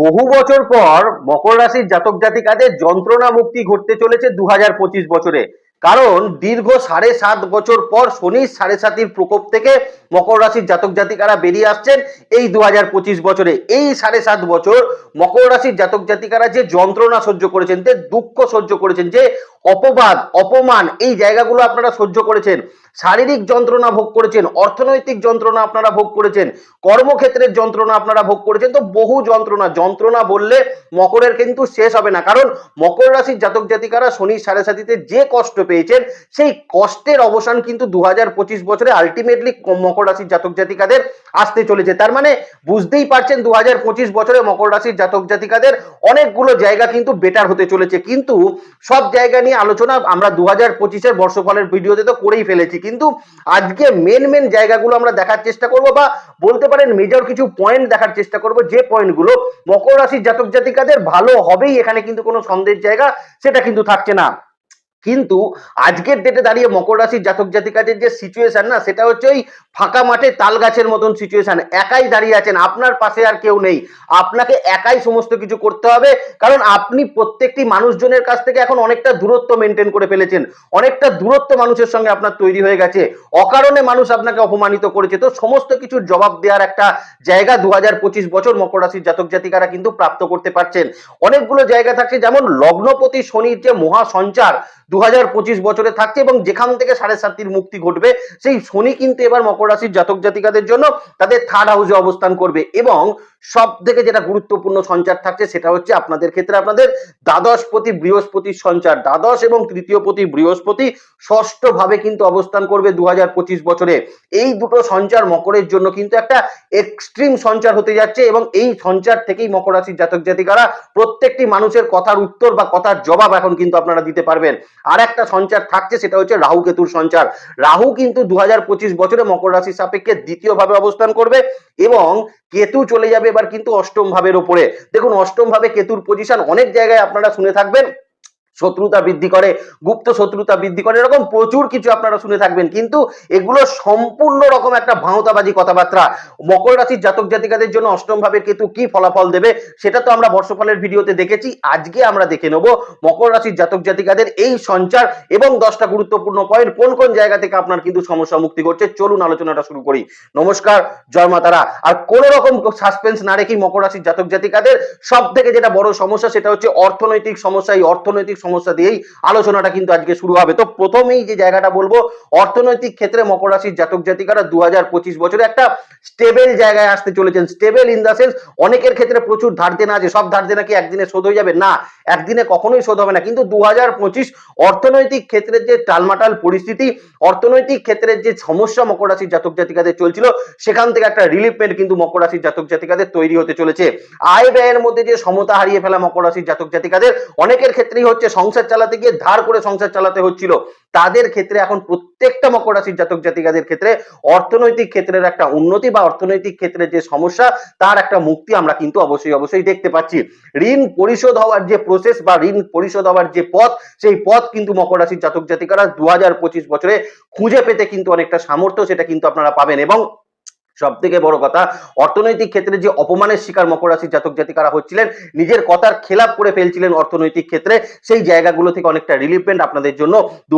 বহু বছর পর মকর রাশির জাতক জাতিকাদের যন্ত্রণা মুক্তি ঘটতে চলেছে দু বছরে। কারণ দীর্ঘ সাড়ে সাত বছর পর শনি সাড়ে সাতির প্রকোপ থেকে মকর রাশির জাতক জাতিকারা বেরিয়ে আসছেন এই দু বছরে। এই সাড়ে সাত বছর মকর রাশির জাতক জাতিকারা যে যন্ত্রণা সহ্য করেছেন, যে দুঃখ সহ্য করেছেন, যে অপবাদ, অপমান এই জায়গাগুলো আপনারা সহ্য করেছেন। শারীরিক যন্ত্রণা ভোগ করেছেন, অর্থনৈতিক যন্ত্রণা আপনারা ভোগ করেছেন, কর্মক্ষেত্রের যন্ত্রণা আপনারা ভোগ করেছেন। তো বহু যন্ত্রণা যন্ত্রণা বললে মকরের কিন্তু শেষ হবে না। কারণ মকর রাশির জাতক জাতিকারা শনি, সাড়ে সাতিতে যে কষ্ট পেয়েছেন, সেই কষ্টের অবসান কিন্তু দু হাজার পঁচিশ বছরে আলটিমেটলি মকর রাশির জাতক জাতিকাদের আসতে চলেছে। তার মানে বুঝতেই পারছেন দু হাজার পঁচিশ বছরে মকর রাশির জাতক জাতিকাদের অনেকগুলো জায়গা কিন্তু বেটার হতে চলেছে। কিন্তু সব জায়গা নিয়ে আলোচনা আমরা দু হাজার পঁচিশের বর্ষফলের ভিডিওতে তো করেই ফেলেছি। কিন্তু আজকে মেন মেন জায়গাগুলো আমরা দেখার চেষ্টা করব বা বলতে পারেন মেজর কিছু পয়েন্ট দেখার চেষ্টা করব। যে পয়েন্টগুলো মকর রাশির জাতক জাতিকাদের ভালো হবেই এখানে কিন্তু কোনো সন্দেহের জায়গা, সেটা কিন্তু থাকছে না। কিন্তু আজকের ডেটে দাঁড়িয়ে মকর রাশির জাতক জাতিকাদের যে সিচুয়েশন না, সেটা হচ্ছে ওই ফাঁকা মাঠে তাল গাছের মতন সিচুয়েশন একাই দাঁড়িয়ে আছেন, আপনার পাশে আর কেউ নেই। আপনাকে একাই সমস্ত কিছু করতে হবে, কারণ আপনি প্রত্যেকটি মানুষজনের কাছ থেকে এখন অনেকটা দূরত্ব মেনটেন করে ফেলেছেন। অনেকটা দূরত্ব মানুষের সঙ্গে আপনার তৈরি হয়ে গেছে। অকারণে মানুষ আপনাকে অপমানিত করেছে। তো সমস্ত কিছুর জবাব দেওয়ার একটা জায়গা দু হাজার পঁচিশ বছর মকর রাশির জাতক জাতিকারা কিন্তু প্রাপ্ত করতে পারছেন। অনেকগুলো জায়গা থাকছে, যেমন লগ্নপতি শনির যে মহা সঞ্চার দু হাজার পঁচিশ বছরে থাকছে এবং যেখান থেকে সাড়ে সাতটির মুক্তি ঘটবে, সেই শনি কিন্তু এবার মকর রাশির জাতক জাতিকাদের জন্য তাদের থার্ড হাউসে অবস্থান করবে এবং সব থেকে যেটা গুরুত্বপূর্ণ সঞ্চার থাকছে সেটা হচ্ছে আপনাদের ক্ষেত্রে আপনাদের দ্বাদশ প্রতি বৃহস্পতির সঞ্চার। দ্বাদশ এবং তৃতীয় প্রতি বৃহস্পতি ষষ্ঠ ভাবে কিন্তু অবস্থান করবে দু হাজার পঁচিশ বছরে। এই দুটো সঞ্চার মকরের জন্য কিন্তু একটা এক্সট্রিম সঞ্চার হতে যাচ্ছে এবং এই সঞ্চার থেকেই মকর রাশির জাতক জাতিকারা প্রত্যেকটি মানুষের কথার উত্তর বা কথার জবাব এখন কিন্তু আপনারা দিতে পারবেন। আর একটা সঞ্চার থাকছে সেটা হচ্ছে রাহু কেতুর সঞ্চার। রাহু কিন্তু দু হাজার পঁচিশ বছরে মকর রাশির সাপেক্ষে দ্বিতীয় ভাবে অবস্থান করবে এবং কেতু চলে যাবে এবার কিন্তু অষ্টম ভাবের ওপরে দেখুন, অষ্টম ভাবে কেতুর পজিশন অনেক জায়গায় আপনারা শুনে থাকবেন। শত্রুতা বৃদ্ধি করে, গুপ্ত শত্রুতা বৃদ্ধি করে, এরকম প্রচুর কিছু আপনারা শুনে থাকবেন। কিন্তু এগুলো সম্পূর্ণ রকম একটা ভাঁওতাবাজি কথাবার্তা। মকর রাশির জাতক জাতিকাদের জন্য অষ্টম ভাবে কেতু কি ফলাফল দেবে, সেটা তো আমরা বর্ষফলের ভিডিওতে দেখেছি। আজকে আমরা দেখে নেব মকর রাশির জাতক জাতিকাদের এই সঞ্চার এবং দশটা গুরুত্বপূর্ণ পয়েন্ট, কোন কোন জায়গা থেকে আপনার কিন্তু সমস্যা মুক্তি করছে চলুন আলোচনাটা শুরু করি। নমস্কার, জয় মাতারা আর কোন রকম সাসপেন্স না রেখেই মকর রাশির জাতক জাতিকাদের সব থেকে যেটা বড় সমস্যা, সেটা হচ্ছে অর্থনৈতিক সমস্যা। এই অর্থনৈতিক সমস্যা দিয়েই আলোচনাটা কিন্তু আজকে শুরু হবে। তো প্রথমেই যে জায়গাটা বলব, অর্থনৈতিক ক্ষেত্রে মকর রাশির জাতক জাতিকারা দু হাজার পঁচিশ বছরে একটা স্টেবল জায়গায় আসতে চলেছেন। স্টেবল ইন দা সেন্স অনেকের ক্ষেত্রে প্রচুর ধার দেনা আছে, সব ধার দেনা কি একদিনে শোধ হয়ে যাবে? না, একদিনে কখনোই শোধ হবে না। কিন্তু দু হাজার পঁচিশ অর্থনৈতিক ক্ষেত্রের যে টালমাটাল পরিস্থিতি, অর্থনৈতিক ক্ষেত্রের যে সমস্যা মকর রাশির জাতক জাতিকাদের চলছিল, সেখান থেকে একটা রিলিফমেন্ট কিন্তু মকর রাশির জাতক জাতিকাদের তৈরি হতে চলেছে। আয় ব্যয়ের মধ্যে যে সমতা হারিয়ে ফেলা মকর রাশির জাতক জাতিকাদের, অনেকের ক্ষেত্রেই হচ্ছে সংসার চালাতে গিয়ে ধার করে সংসার চালাতে হচ্ছিল। তাদের ক্ষেত্রে এখন প্রত্যেকটা মকর রাশির জাতক জাতিকাদের ক্ষেত্রে অর্থনৈতিক ক্ষেত্রের একটা উন্নতি বা অর্থনৈতিক ক্ষেত্রে যে সমস্যা, তার একটা মুক্তি আমরা কিন্তু অবশ্যই অবশ্যই দেখতে পাচ্ছি। ঋণ পরিশোধ হওয়ার যে প্রসেস বা ঋণ পরিশোধ হওয়ার যে পথ, সেই পথ কিন্তু মকর রাশির জাতক জাতিকারা দু হাজার পঁচিশ বছরে খুঁজে পেতে কিন্তু অনেকটা সামর্থ্য, সেটা কিন্তু আপনারা পাবেন। এবং সব থেকে বড় কথা, অর্থনৈতিক ক্ষেত্রে যে অপমানের শিকার মকর রাশির জাতক জাতিকারা হচ্ছিলেন, নিজের কথার খেলাপ করে ফেলছিলেন অর্থনৈতিক ক্ষেত্রে, সেই জায়গাগুলো থেকে অনেকটা রিলিফমেন্ট আপনাদের জন্য দু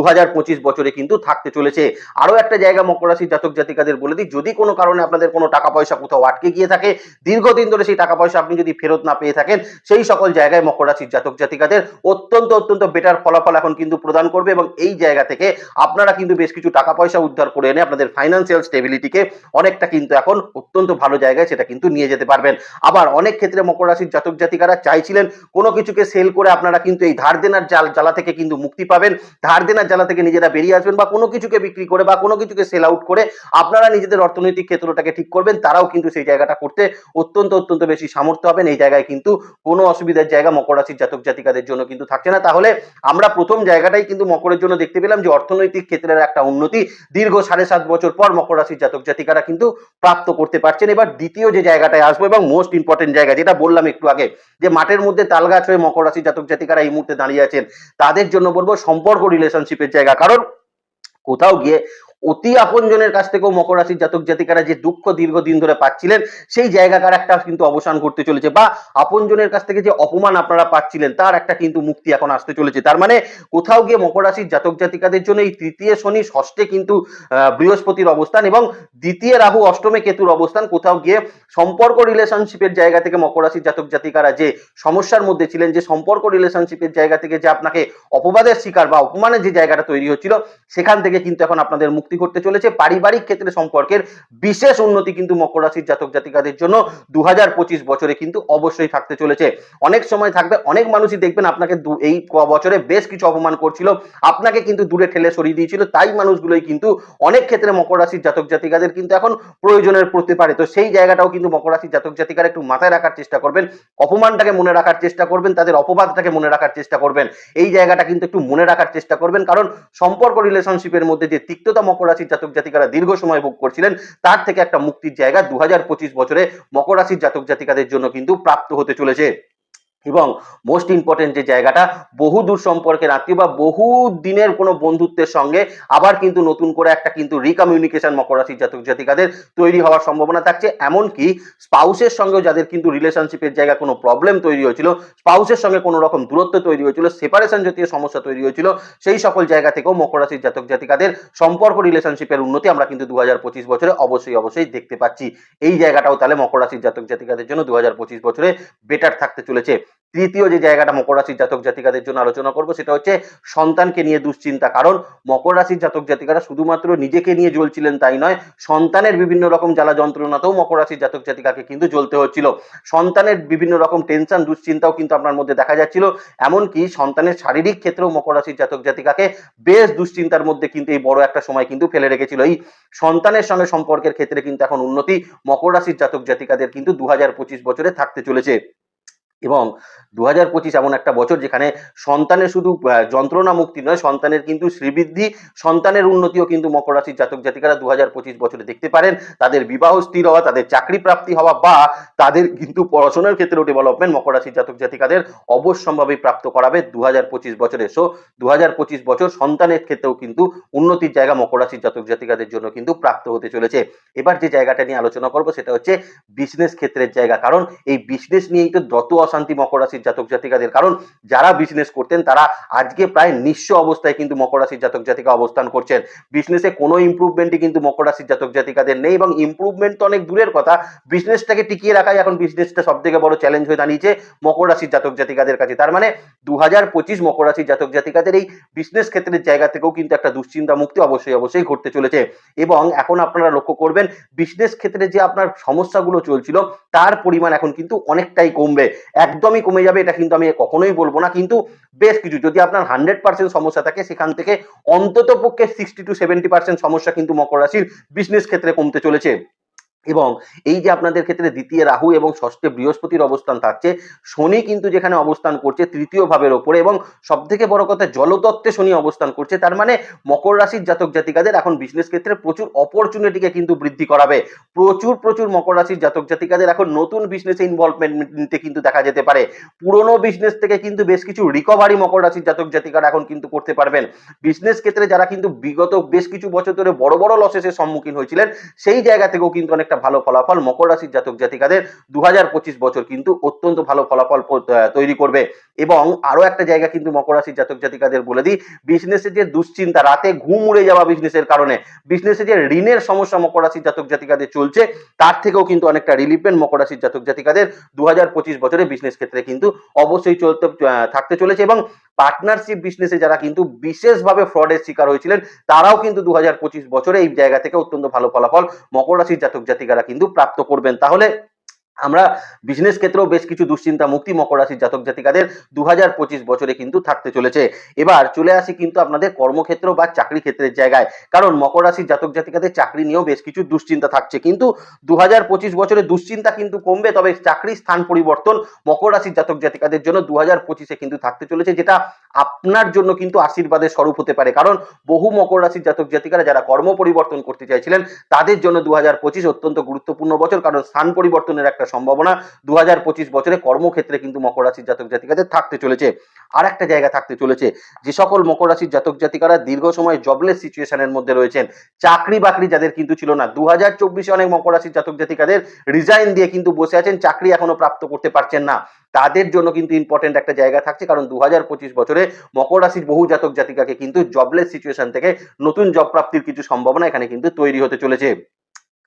বছরে কিন্তু থাকতে চলেছে। আরও একটা জায়গা মকর রাশির জাতক জাতিকাদের বলে দিই, যদি কোনো কারণে আপনাদের কোনো টাকা পয়সা কোথাও আটকে গিয়ে থাকে, দীর্ঘদিন ধরে সেই টাকা পয়সা আপনি যদি ফেরত না পেয়ে থাকেন, সেই সকল জায়গায় মকর রাশির জাতক জাতিকাদের অত্যন্ত অত্যন্ত বেটার ফলাফল এখন কিন্তু প্রদান করবে এবং এই জায়গা থেকে আপনারা কিন্তু বেশ কিছু টাকা পয়সা উদ্ধার করে এনে আপনাদের ফাইন্যান্সিয়াল স্টেবিলিটিকে অনেকটা কিন্তু এখন অত্যন্ত ভালো জায়গায় সেটা কিন্তু নিয়ে যেতে পারবেন। আবার অনেক ক্ষেত্রে মকর রাশির জাতক জাতিকারা চাইছিলেন কোনো কিছুকে সেল করে আপনারা কিন্তু এই ধার দেনার জাল, জ্বালা থেকে কিন্তু মুক্তি পাবেন। ধার দেনার জ্বালা থেকে নিজেরা বেরিয়ে আসবেন বা কোনো কিছুকে বিক্রি করে বা কোনো কিছুকে সেল আউট করে আপনারা নিজেদের অর্থনৈতিক ক্ষেত্রটাকে ঠিক করবেন, তারাও কিন্তু সেই জায়গাটা করতে অত্যন্ত অত্যন্ত বেশি সামর্থ্য হবেন এই জায়গায় কিন্তু কোনো অসুবিধার জায়গা মকর রাশির জাতক জাতিকাদের জন্য কিন্তু থাকছে না। তাহলে আমরা প্রথম জায়গাটাই কিন্তু মকরের জন্য দেখতে পেলাম যে অর্থনৈতিক ক্ষেত্রের একটা উন্নতি। দীর্ঘ সাড়ে সাত বছর পর মকর রাশির জাতক জাতিকারা কিন্তু প্রাপ্ত করতে পারছেন। এবার দ্বিতীয় যে জায়গাটায় আসব এবং মোস্ট ইম্পর্টেন্ট জায়গা, যেটা বললাম একটু আগে, যে মাঠের মধ্যে তালগাছ হয়ে মকর রাশি জাতক জাতিকারা এই মুহূর্তে দাঁড়িয়ে আছেন, তাদের জন্য বলব সম্পর্ক রিলেশনশিপের জায়গা। কারণ কোথাও গিয়ে অতি আপনজনের কাছ থেকেও মকর রাশির জাতক জাতিকারা যে দুঃখ দীর্ঘদিন ধরে পাচ্ছিলেন, সেই জায়গাকার একটা কিন্তু অবসান ঘটতে চলেছে বা আপনজনের কাছ থেকে যে অপমান আপনারা পাচ্ছিলেন, তার একটা কিন্তু মুক্তি এখন আসতে চলেছে। তার মানে কোথাও গিয়ে মকর রাশির জাতক জাতিকাদের জন্য এই তৃতীয় শনি ষষ্ঠে কিন্তু বৃহস্পতির অবস্থান এবং দ্বিতীয় রাহু অষ্টমে কেতুর অবস্থান। কোথাও গিয়ে সম্পর্ক রিলেশনশিপের জায়গা থেকে মকর রাশির জাতক জাতিকারা যে সমস্যার মধ্যে ছিলেন, যে সম্পর্ক রিলেশনশিপের জায়গা থেকে যে আপনাকে অপবাদের শিকার বা অপমানের যে জায়গাটা তৈরি হচ্ছিল, সেখান থেকে কিন্তু এখন আপনাদের মুক্তি করতে চলেছে। পারিবারিক ক্ষেত্রে সম্পর্কের বিশেষ উন্নতি কিন্তু মকর রাশির জাতক জাতিকাদের জন্য দু হাজার পঁচিশ বছরে কিন্তু অবশ্যই থাকতে চলেছে। অনেক সময় থাকবে, অনেক মানুষই দেখবেন আপনাকে এই বছরে বেশ কিছু অপমান করছিল। আপনাকে কিন্তু দূরে ঠেলে সরিয়ে দিয়েছিল। তাই মানুষগুলোই কিন্তু অনেক ক্ষেত্রে মকর রাশির জাতক জাতিকাদের কিন্তু এখন প্রয়োজনের পড়তে পারে তো সেই জায়গাটাও কিন্তু মকর রাশির জাতক জাতিকারা একটু মাথায় রাখার চেষ্টা করবেন, অপমানটাকে মনে রাখার চেষ্টা করবেন, তাদের অপবাদটাকে মনে রাখার চেষ্টা করবেন। এই জায়গাটা কিন্তু একটু মনে রাখার চেষ্টা করবেন। কারণ সম্পর্ক রিলেশনশিপের মধ্যে যে তিক্ততা মকর রাশির জাতক জাতিকারা দীর্ঘ সময় ভোগ করছিলেন, তার থেকে একটা মুক্তির জায়গা দু হাজার পঁচিশ বছরে মকর রাশির জাতক জাতিকাদের জন্য কিন্তু প্রাপ্ত হতে চলেছে। এবং মোস্ট ইম্পর্টেন্ট যে জায়গাটা, বহু দূর সম্পর্কের আত্মীয় বা বহু দিনের কোনো বন্ধুত্বের সঙ্গে আবার কিন্তু নতুন করে একটা কিন্তু রিকমিউনিকেশন মকর রাশির জাতক জাতিকাদের তৈরি হওয়ার সম্ভাবনা থাকছে। এমনকি স্পাউসের সঙ্গেও যাদের কিন্তু রিলেশনশিপের জায়গা কোনো প্রবলেম তৈরি হয়েছিল, স্পাউসের সঙ্গে কোনো রকম দূরত্ব তৈরি হয়েছিল সেপারেশন জাতীয় সমস্যা তৈরি হয়েছিল, সেই সকল জায়গা থেকেও মকর রাশির জাতক জাতিকাদের সম্পর্ক রিলেশনশিপের উন্নতি আমরা কিন্তু দু হাজার পঁচিশ বছরে অবশ্যই অবশ্যই দেখতে পাচ্ছি। এই জায়গাটাও তাহলে মকর রাশির জাতক জাতিকাদের জন্য দু হাজার পঁচিশ বছরে বেটার থাকতে চলেছে। তৃতীয় যে জায়গাটা মকর রাশির জাতক জাতিকাদের জন্য আলোচনা করব, সেটা হচ্ছে সন্তানকে নিয়ে দুশ্চিন্তা। কারণ মকর রাশির জাতক জাতিকারা শুধুমাত্র নিজেকে নিয়ে জ্বলছিলেন তাই নয়, সন্তানের বিভিন্ন রকম জ্বালা যন্ত্রণাতেও মকর রাশির জাতক জাতিকাকে কিন্তু জ্বলতে হচ্ছিল। সন্তানের বিভিন্ন রকম টেনশন, দুশ্চিন্তাও কিন্তু আপনার মধ্যে দেখা যাচ্ছিল। এমনকি সন্তানের শারীরিক ক্ষেত্রেও মকর রাশির জাতক জাতিকাকে বেশ দুশ্চিন্তার মধ্যে কিন্তু এই বড় একটা সময় কিন্তু ফেলে রেখেছিল। এই সন্তানের সঙ্গে সম্পর্কের ক্ষেত্রে কিন্তু এখন উন্নতি মকর রাশির জাতক জাতিকাদের কিন্তু দু হাজার পঁচিশ বছরে থাকতে চলেছে। এবং দু হাজার পঁচিশ এমন একটা বছর যেখানে সন্তানের শুধু যন্ত্রণা মুক্তি নয়, সন্তানের কিন্তু শ্রীবৃদ্ধি, সন্তানের উন্নতিও কিন্তু মকর রাশির জাতক জাতিকারা দু হাজার পঁচিশ বছরে দেখতে পারেন। তাদের বিবাহ স্থির হওয়া, তাদের চাকরি প্রাপ্তি হওয়া বা তাদের কিন্তু পড়াশোনার ক্ষেত্রেও ডেভেলপমেন্ট মকর রাশির জাতক জাতিকাদের অবশ্যম্ভাবী প্রাপ্ত করাবে দু হাজার পঁচিশ বছরে। সো দু হাজার পঁচিশ বছর সন্তানের ক্ষেত্রেও কিন্তু উন্নতির জায়গা মকর রাশির জাতক জাতিকাদের জন্য কিন্তু প্রাপ্ত হতে চলেছে। এবার যে জায়গাটা নিয়ে আলোচনা করব, সেটা হচ্ছে বিজনেস ক্ষেত্রের জায়গা। কারণ এই বিজনেস নিয়েই তো যত অশান্তি মকর রাশির জাতক জাতিকাদের। কারণ যারা বিজনেস করতেন, তারা আজকে প্রায় নিঃস্ব অবস্থায় কিন্তু মকর রাশির জাতক জাতিকা অবস্থান করছেন। বিজনেসে কোনো ইমপ্রুভমেন্টই কিন্তু মকর রাশির জাতক জাতিকাদের নেই এবং ইমপ্রুভমেন্ট তো অনেক দূরের কথা। বিজনেসটাকে টিকিয়ে রাখাই এখন বিজনেসটা সব থেকে বড় চ্যালেঞ্জ হয়ে দাঁড়িয়েছে মকর রাশির জাতক জাতিকাদের কাছে। তার মানে দু হাজার পঁচিশ মকর রাশির জাতক জাতিকাদের এই বিজনেস ক্ষেত্রের জায়গা থেকেও কিন্তু একটা দুশ্চিন্তা মুক্তি অবশ্যই অবশ্যই ঘটতে চলেছে। এবং এখন আপনারা লক্ষ্য করবেন বিজনেস ক্ষেত্রে যে আপনার সমস্যাগুলো চলছিল, তার পরিমাণ এখন কিন্তু অনেকটাই কমবে। একদমই কমে যাবে, এটা কিন্তু আমি কখনোই বলব না। কিন্তু বেশ কিছু, যদি আপনার হান্ড্রেড পার্সেন্ট সমস্যা থাকে, সেখান থেকে অন্তত পক্ষে সিক্সটি টু সেভেন্টি পার্সেন্ট সমস্যা কিন্তু মকর রাশির বিজনেস ক্ষেত্রে কমতে চলেছে। এবং এই যে আপনাদের ক্ষেত্রে দ্বিতীয় রাহু এবং ষষ্ঠে বৃহস্পতির অবস্থান থাকছে, শনি কিন্তু যেখানে অবস্থান করছে তৃতীয় ভাবের ওপরে এবং সব থেকে বড় কথা জলতত্ত্বে শনি অবস্থান করছে, তার মানে মকর রাশির জাতক জাতিকাদের এখন বিজনেস ক্ষেত্রে প্রচুর অপরচুনিটিকে কিন্তু বৃদ্ধি করাবে। প্রচুর প্রচুর মকর রাশির জাতক জাতিকাদের এখন নতুন বিজনেসে ইনভলভমেন্ট নিতে কিন্তু দেখা যেতে পারে। পুরনো বিজনেস থেকে কিন্তু বেশ কিছু রিকভারি মকর রাশির জাতক জাতিকারা এখন কিন্তু করতে পারবেন। বিজনেস ক্ষেত্রে যারা কিন্তু বিগত বেশ কিছু বছর ধরে বড় বড় লসেসের সম্মুখীন হয়েছিলেন, সেই জায়গা থেকেও কিন্তু অনেকটা ভালো ফলাফল মকর রাশির জাতক জাতিকাদের দু হাজার পঁচিশ বছর কিন্তু অত্যন্ত ভালো ফলাফল তৈরি করবে। এবং আরও একটা জায়গা কিন্তু মকর রাশির জাতক জাতিকাদের বলে দিই বিজনেসে যে দুশ্চিন্তা, রাতে ঘুম উড়ে যাওয়া বিজনেসের কারণে বিজনেসে যে ঋণের সমস্যা মকর রাশির জাতক জাতিকাদের চলছে, তার থেকেও কিন্তু অনেকটা রিলিফ পেন মকর রাশির জাতক জাতিকাদের দু হাজার পঁচিশ বছরে বিজনেস ক্ষেত্রে কিন্তু অবশ্যই চলতে থাকতে চলেছে। এবং পার্টনারশিপ বিজনেসে যারা কিন্তু বিশেষভাবে ফ্রডের শিকার হয়েছিলেন, তারাও কিন্তু দু হাজার পঁচিশ বছরে এই জায়গা থেকে অত্যন্ত ভালো ফলাফল মকর রাশির জাতক জাতিকারা কিন্তু প্রাপ্ত করবেন। তাহলে আমরা বিজনেস ক্ষেত্রেও বেশ কিছু দুশ্চিন্তা, মুক্তি, মকর রাশির জাতক জাতিকাদের দু হাজার পঁচিশ বছরে কিন্তু থাকতে চলেছে। এবার চলে আসি কিন্তু আপনাদের কর্মক্ষেত্র বা চাকরি ক্ষেত্রের জায়গায়, কারণ মকর রাশির জাতক জাতিকাদের চাকরি নিয়েও বেশ কিছু দুশ্চিন্তা থাকছে। কিন্তু দু হাজার পঁচিশ বছরে দুশ্চিন্তা কিন্তু কমবে, তবে চাকরির স্থান পরিবর্তন মকর রাশির জাতক জাতিকাদের জন্য দু হাজার কিন্তু থাকতে চলেছে, যেটা আপনার জন্য কিন্তু আশীর্বাদের স্বরূপ হতে পারে। কারণ বহু মকর রাশির জাতক জাতিকারা যারা কর্ম পরিবর্তন করতে চাইছিলেন, তাদের জন্য দু অত্যন্ত গুরুত্বপূর্ণ বছর, কারণ স্থান পরিবর্তনের একটা একটা সম্ভাবনা। দু হাজার পঁচিশ বছরে কর্মক্ষেত্রে কিন্তু মকর রাশির জাতক জাতিকাদের থাকতে চলেছে। আর একটা জায়গা থাকতে চলেছে। যে সকল মকর রাশির জাতক জাতিকারা দীর্ঘ সময় জবলেস সিচুয়েশনের মধ্যে রয়েছেন। চাকরি বাকরি যাদের কিন্তু ছিল না। দু হাজার অনেক মকর রাশির জাতক জাতিকাদের রিজাইন দিয়ে কিন্তু বসে আছেন। চাকরি এখনও প্রাপ্ত করতে পারছেন না। তাদের জন্য কিন্তু ইম্পর্টেন্ট একটা জায়গা থাকছে। কারণ দু হাজার পঁচিশ বছরে মকর রাশির বহু জাতক জাতিকাকে কিন্তু জবলেস সিচুয়েশন থেকে নতুন জব প্রাপ্তির কিছু সম্ভাবনা এখানে কিন্তু তৈরি হতে চলেছে।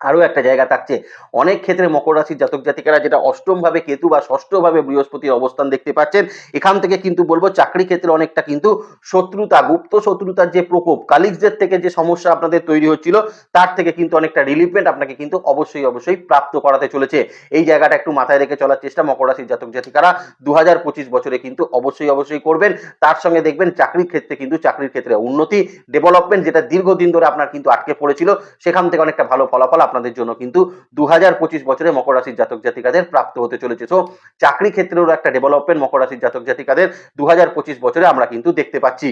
আরও একটা জায়গা থাকছে। অনেক ক্ষেত্রে মকর রাশির জাতক জাতিকারা যেটা অষ্টমভাবে কেতু বা ষষ্ঠভাবে বৃহস্পতির অবস্থান দেখতে পাচ্ছেন, এখান থেকে কিন্তু বলব চাকরি ক্ষেত্রে অনেকটা কিন্তু শত্রুতা, গুপ্ত শত্রুতার যে প্রকোপ কালিগসদের থেকে যে সমস্যা আপনাদের তৈরি হচ্ছিল, তার থেকে কিন্তু অনেকটা রিলিফমেন্ট আপনাকে কিন্তু অবশ্যই অবশ্যই প্রাপ্ত করাতে চলেছে। এই জায়গাটা একটু মাথায় রেখে চলার চেষ্টা মকর রাশির জাতক জাতিকারা দু হাজার পঁচিশ বছরে কিন্তু অবশ্যই অবশ্যই করবেন। তার সঙ্গে দেখবেন চাকরির ক্ষেত্রে কিন্তু চাকরির ক্ষেত্রে উন্নতি ডেভেলপমেন্ট যেটা দীর্ঘদিন ধরে আপনার কিন্তু আটকে পড়েছিল, সেখান থেকে অনেকটা ভালো ফলাফল আপনাদের জন্য কিন্তু দু হাজার পঁচিশ বছরে মকর রাশির জাতক জাতিকাদের প্রাপ্ত হতে চলেছে। সো চাকরি ক্ষেত্রেও একটা ডেভেলপমেন্ট মকর রাশির জাতক জাতিকাদের দু বছরে আমরা কিন্তু দেখতে পাচ্ছি।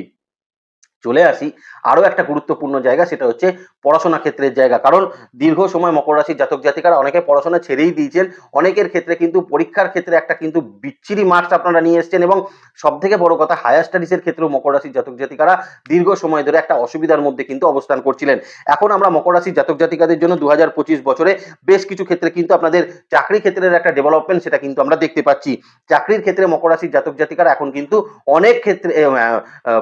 চলে আসি। আরও একটা গুরুত্বপূর্ণ জায়গা সেটা হচ্ছে পড়াশোনা ক্ষেত্রের জায়গা। কারণ দীর্ঘ সময় মকর রাশির জাতক জাতিকারা অনেকে পড়াশোনা ছেড়েই দিয়েছেন। অনেকের ক্ষেত্রে কিন্তু পরীক্ষার ক্ষেত্রে একটা কিন্তু বিচ্ছিরি মার্কস আপনারা নিয়ে এসছেন এবং সব থেকে বড় কথা হায়ার স্টাডিজের ক্ষেত্রেও মকর রাশির জাতক জাতিকারা দীর্ঘ সময় ধরে একটা অসুবিধার মধ্যে কিন্তু অবস্থান করছিলেন। এখন আমরা মকর রাশির জাতক জাতিকাদের জন্য দু হাজার পঁচিশ বছরে বেশ কিছু ক্ষেত্রে কিন্তু আপনাদের চাকরি ক্ষেত্রের একটা ডেভেলপমেন্ট সেটা কিন্তু আমরা দেখতে পাচ্ছি। চাকরির ক্ষেত্রে মকর রাশির জাতক জাতিকারা এখন কিন্তু অনেক ক্ষেত্রে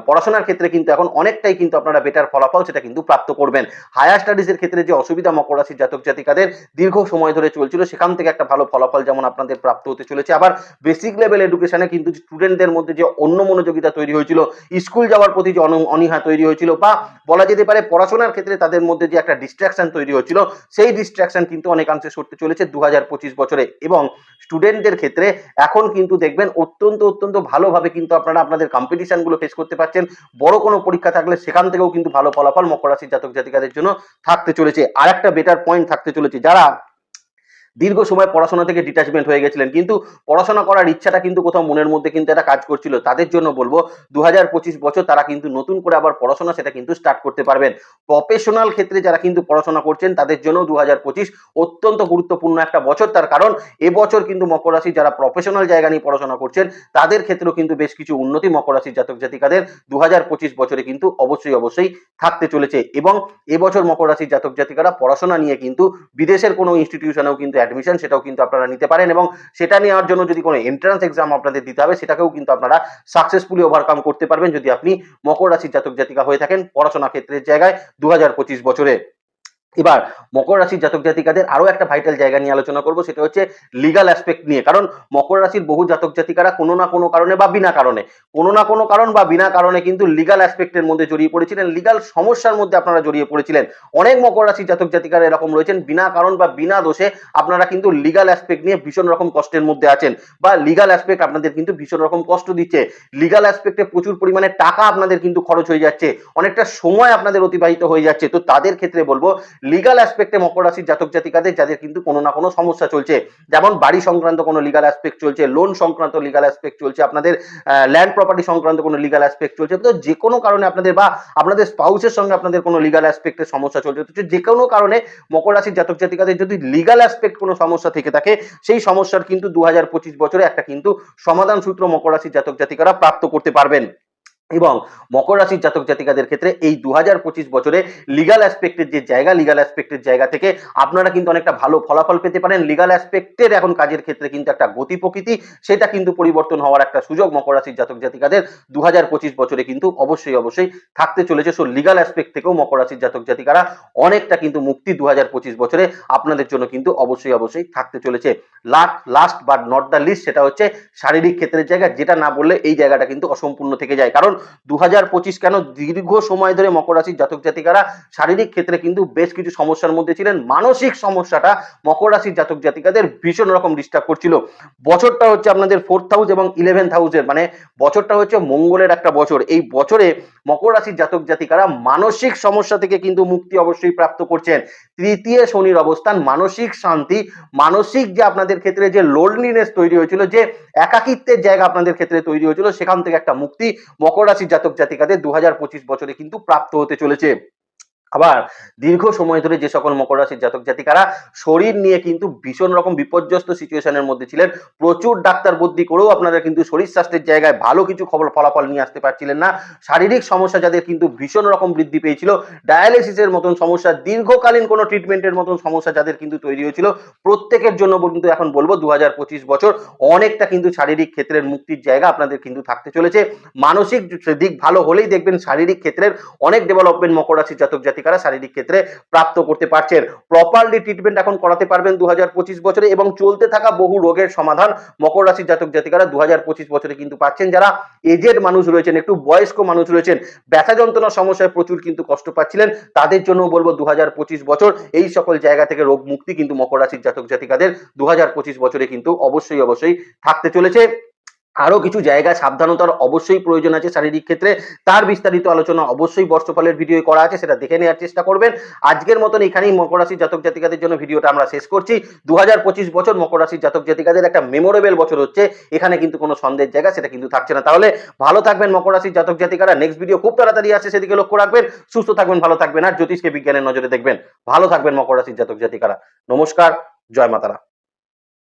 পড়াশোনার ক্ষেত্রে কিন্তু এখন অনেকটাই কিন্তু আপনারা বেটার ফলাফল সেটা কিন্তু প্রাপ্ত করবেন। হায়ার স্টাডিজের ক্ষেত্রে যে অসুবিধা মকর রাশির জাতক জাতিকাদের দীর্ঘ সময় ধরে চলছিল, সেখান থেকে একটা ভালো ফলাফল যেমন আপনাদের প্রাপ্ত হতে চলেছে। আবার বেসিক লেভেল এডুকেশনে কিন্তু স্টুডেন্টদের মধ্যে যে অন্য মনোযোগিতা তৈরি হয়েছিল স্কুল যাওয়ার প্রতি যে অনীহা তৈরি হয়েছিল বা বলা যেতে পারে পড়াশোনার ক্ষেত্রে তাদের মধ্যে যে একটা ডিস্ট্রাকশন তৈরি হয়েছিল, সেই ডিস্ট্রাকশন কিন্তু অনেকাংশে সরতে চলেছে দু বছরে। এবং স্টুডেন্টদের ক্ষেত্রে এখন কিন্তু দেখবেন অত্যন্ত অত্যন্ত ভালোভাবে কিন্তু আপনারা আপনাদের কম্পিটিশনগুলো ফেস করতে পারছেন। বড় কোনো পরীক্ষা থাকলে সেখান থেকেও কিন্তু ভালো ফলাফল মকর রাশির জাতক জাতিকাদের জন্য থাকতে চলেছে। আর একটা বেটার পয়েন্ট থাকতে চলেছে। যারা দীর্ঘ সময় পড়াশোনা থেকে ডিটাচমেন্ট হয়ে গেছিলেন। কিন্তু পড়াশোনা করার ইচ্ছাটা কিন্তু কোথাও মনের মধ্যে কিন্তু একটা কাজ করছিল। তাদের জন্য বলব দু হাজার পঁচিশ বছর তারা কিন্তু নতুন করে আবার পড়াশোনা সেটা কিন্তু স্টার্ট করতে পারবেন। প্রফেশনাল ক্ষেত্রে যারা কিন্তু পড়াশোনা করছেন, তাদের জন্য দু হাজার পঁচিশ অত্যন্ত গুরুত্বপূর্ণ একটা বছর। তার কারণ এবছর কিন্তু মকর রাশি যারা প্রফেশনাল জায়গা নিয়ে পড়াশোনা করছেন, তাদের ক্ষেত্রেও কিন্তু বেশ কিছু উন্নতি মকর রাশির জাতক জাতিকাদের দু হাজার পঁচিশ বছরে কিন্তু অবশ্যই অবশ্যই থাকতে চলেছে। এবং এবছর মকর রাশির জাতক জাতিকারা পড়াশোনা নিয়ে কিন্তু বিদেশের কোনো ইনস্টিটিউশনেও কিন্তু অ্যাডমিশন সেটাও কিন্তু আপনারা নিতে পারেন এবং সেটা নেওয়ার জন্য যদি কোনো এন্ট্রান্স এক্সাম আপনাদের দিতে হবে, সেটাকেও কিন্তু আপনারা সাকসেসফুলি ওভারকাম করতে পারবেন যদি আপনি মকর রাশির জাতক জাতিকা হয়ে থাকেন পড়াশোনা ক্ষেত্রের জায়গায় দু হাজার পঁচিশ বছরে। এবার মকর রাশির জাতক জাতিকাদের আরও একটা ভাইটাল জায়গা নিয়ে আলোচনা করব, সেটা হচ্ছে লিগাল অ্যাসপেক্ট নিয়ে। কারণ মকর রাশির বহু জাতক জাতিকারা কোনো না কোনো কারণে বা বিনা কারণে, কোনো না কোনো কারণ বা বিনা কারণে কিন্তু লিগাল অ্যাসপেক্টের মধ্যে জড়িয়ে পড়েছিলেন লিগাল সমস্যার মধ্যে আপনারা জড়িয়ে পড়েছিলেন। অনেক মকর রাশির জাতক জাতিকারা এরকম রয়েছেন, বিনা কারণ বা বিনা দোষে আপনারা কিন্তু লিগাল অ্যাসপেক্ট নিয়ে ভীষণ রকম কষ্টের মধ্যে আছেন বা লিগাল অ্যাসপেক্ট আপনাদের কিন্তু ভীষণ রকম কষ্ট দিচ্ছে। লিগাল অ্যাসপেক্টে প্রচুর পরিমাণে টাকা আপনাদের কিন্তু খরচ হয়ে যাচ্ছে, অনেকটা সময় আপনাদের অতিবাহিত হয়ে যাচ্ছে। তো তাদের ক্ষেত্রে বলব লিগাল অ্যাসপেক্টে মকর রাশির জাতক জাতিকাদের, যাদের কিন্তু কোনো না কোনো সমস্যা চলছে। যেমন বাড়ি সংক্রান্ত কোনো লিগাল অ্যাসপেক্ট চলছে লোন সংক্রান্ত লিগাল অ্যাসপেক্ট চলছে, আপনাদের ল্যান্ড প্রপার্টি সংক্রান্ত কোনো লিগাল অ্যাসপেক্ট চলছে। তো যে কোনো কারণে আপনাদের বা আপনাদের স্পাউসের সঙ্গে আপনাদের কোনো লিগাল অ্যাসপেক্টের সমস্যা চলছে। তো যে কোনো কারণে মকর রাশির জাতক জাতিকাদের যদি লিগাল অ্যাসপেক্ট কোনো সমস্যা থেকে থাকে, সেই সমস্যার কিন্তু দু হাজার পঁচিশ বছরে একটা কিন্তু সমাধান সূত্র মকর রাশির জাতক জাতিকারা প্রাপ্ত করতে পারবেন। এবং মকর রাশির জাতক জাতিকাদের ক্ষেত্রে এই দু হাজার পঁচিশ বছরে লিগাল অ্যাসপেক্টের যে জায়গা লিগাল অ্যাসপেক্টের জায়গা থেকে আপনারা কিন্তু অনেকটা ভালো ফলাফল পেতে পারেন। লিগাল অ্যাসপেক্টের এখন কাজের ক্ষেত্রে কিন্তু একটা গতি প্রকৃতি, সেটা কিন্তু পরিবর্তন হওয়ার একটা সুযোগ মকর রাশির জাতক জাতিকাদের দু হাজার পঁচিশ বছরে কিন্তু অবশ্যই অবশ্যই থাকতে চলেছে। সো লিগাল অ্যাসপেক্ট থেকেও মকর রাশির জাতক জাতিকারা অনেকটা কিন্তু মুক্তি দু হাজার পঁচিশ বছরে আপনাদের জন্য কিন্তু অবশ্যই অবশ্যই থাকতে চলেছে। Last last but not the least সেটা হচ্ছে শারীরিক ক্ষেত্রের জায়গা, যেটা না বললে এই জায়গাটা কিন্তু অসম্পূর্ণ থেকে যায়। কারণ দু হাজার পঁচিশ কেন দীর্ঘ সময় ধরে মকর রাশির জাতক জাতিকারা শারীরিক ক্ষেত্রে কিন্তু বেশ কিছু সমস্যার মধ্যে ছিলেন। মানসিক সমস্যাটা মকর রাশির জাতক জাতিকাদের ভীষণ রকম ডিস্টার্ব করছিল। বছরটা হচ্ছে আপনাদের ফোর্থ হাউস এবং ইলেভেন্থ হাউসের মানে বছরটা হচ্ছে মঙ্গলের একটা বছর। এই বছরে মকর রাশির জাতক জাতিকারা মানসিক সমস্যা থেকে কিন্তু মুক্তি অবশ্যই প্রাপ্ত করছেন। তৃতীয় শনির অবস্থান, মানসিক শান্তি, মানসিক যে আপনাদের ক্ষেত্রে যে লোনলিনেস তৈরি হয়েছিল, যে একাকিত্বের জায়গা আপনাদের ক্ষেত্রে তৈরি হয়েছিল, সেখান থেকে একটা মুক্তি। মকর রাশির জাতক জাতিকাদের দু হাজার পঁচিশ বছরে কিন্তু প্রাপ্ত হতে চলেছে। আবার দীর্ঘ সময় ধরে যে সকল মকর রাশির জাতক জাতিকারা শরীর নিয়ে কিন্তু ভীষণ রকম বিপর্যস্ত সিচুয়েশনের মধ্যে ছিলেন। প্রচুর ডাক্তার বুদ্ধি করেও আপনারা কিন্তু শরীর স্বাস্থ্যের জায়গায় ভালো কিছু খবর ফলাফল নিয়ে আসতে পারছিলেন না। শারীরিক সমস্যা যাদের কিন্তু ভীষণ রকম বৃদ্ধি পেয়েছিল। ডায়ালিসিসের মতন সমস্যা, দীর্ঘকালীন কোনো ট্রিটমেন্টের মতন সমস্যা যাদের কিন্তু তৈরি হয়েছিল। প্রত্যেকের জন্য কিন্তু এখন বলব দু হাজার পঁচিশ বছর অনেকটা কিন্তু শারীরিক ক্ষেত্রের মুক্তির জায়গা আপনাদের কিন্তু থাকতে চলেছে। মানসিক দিক ভালো হলেই দেখবেন শারীরিক ক্ষেত্রের অনেক ডেভেলপমেন্ট মকর রাশির জাতক জাতিকারা শারীরিক ক্ষেত্রে প্রাপ্ত করতে পারছেন। প্রপারলি ট্রিটমেন্ট এখন করাতে পারবেন দু বছরে এবং চলতে থাকা বহু রোগের সমাধান মকর রাশির জাতক জাতিকারা দু বছরে কিন্তু পাচ্ছেন। যারা এজেড মানুষ রয়েছেন, একটু বয়স্ক মানুষ রয়েছেন, ব্যথা যন্ত্রণার সমস্যায় প্রচুর কিন্তু কষ্ট পাচ্ছিলেন। তাদের জন্য বলব দু হাজার পঁচিশ বছর, এই সকল জায়গা থেকে রোগ মুক্তি কিন্তু মকর রাশির জাতক জাতিকাদের দু হাজার পঁচিশ বছরে কিন্তু অবশ্যই অবশ্যই থাকতে চলেছে। আরও কিছু জায়গায় সাবধানতার অবশ্যই প্রয়োজন আছে শারীরিক ক্ষেত্রে। তার বিস্তারিত আলোচনা অবশ্যই বর্ষফলের ভিডিও করা আছে, সেটা দেখে নেওয়ার চেষ্টা করবেন। আজকের মতন এখানেই মকর রাশির জাতক জাতিকাদের জন্য ভিডিওটা আমরা শেষ করছি। দু হাজার পঁচিশ বছর মকর রাশির জাতক জাতিকাদের একটা মেমোরেবল বছর হচ্ছে। এখানে কিন্তু কোনো সন্দেহের জায়গা সেটা কিন্তু থাকছে না। তাহলে ভালো থাকবেন মকর রাশির জাতক জাতিকারা। নেক্সট ভিডিও খুব তাড়াতাড়ি আসছে সেদিকে লক্ষ্য রাখবেন। সুস্থ থাকবেন, ভালো থাকবেন। আর জ্যোতিষকে বিজ্ঞানের নজরে দেখবেন। ভালো থাকবেন মকর রাশির জাতক জাতিকারা। নমস্কার, জয় মাতারা।